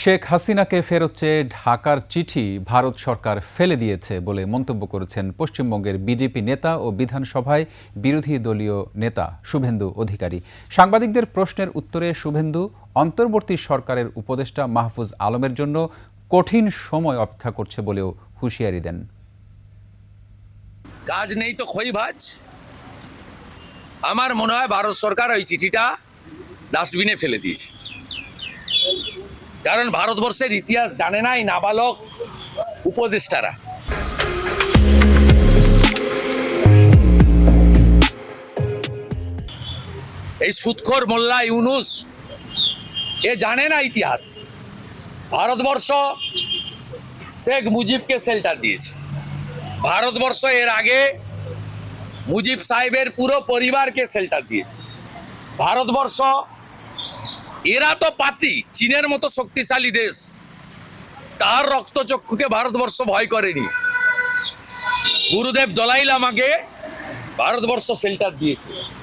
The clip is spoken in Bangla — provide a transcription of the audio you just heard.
শেখ হাসিনাকে ফেরত চেয়ে ঢাকার চিঠি ভারত সরকার ফেলে দিয়েছে বলে মন্তব্য করেছেন পশ্চিমবঙ্গের বিজেপি নেতা ও বিধানসভায় বিরোধী দলীয় নেতা শুভেন্দু অধিকারী। সাংবাদিকদের প্রশ্নের উত্তরে শুভেন্দু, অন্তর্বর্তী সরকারের উপদেষ্টা মাহফুজ আলমের জন্য কঠিন সময় অপেক্ষা করছে বলেও হুঁশিয়ারি দেন। কাজ নেই তো খই ভাজ। আমার মনে হয় ভারত সরকার ওই চিঠিটা ডাস্টবিনে ফেলে দিয়েছে। কারণ ভারতবর্ষের ইতিহাস জানে না এই নাবালক উপদেষ্টারা। এই সুৎখর মোল্লা ইউনুস, এ জানে না ইতিহাস। ভারতবর্ষ শেখ মুজিবকে শেল্টার দিয়েছে। ভারতবর্ষ এর আগে মুজিব সাহেবের পুরো পরিবারকে শেল্টার দিয়েছে। ভারতবর্ষ এরা তো পাতি, চীনের মতো শক্তিশালী দেশ। তার রক্তচক্ষুকে ভারতবর্ষ ভয় করেনি। গুরুদেব দলাই আমাকে ভারতবর্ষ শেল্টার দিয়েছে।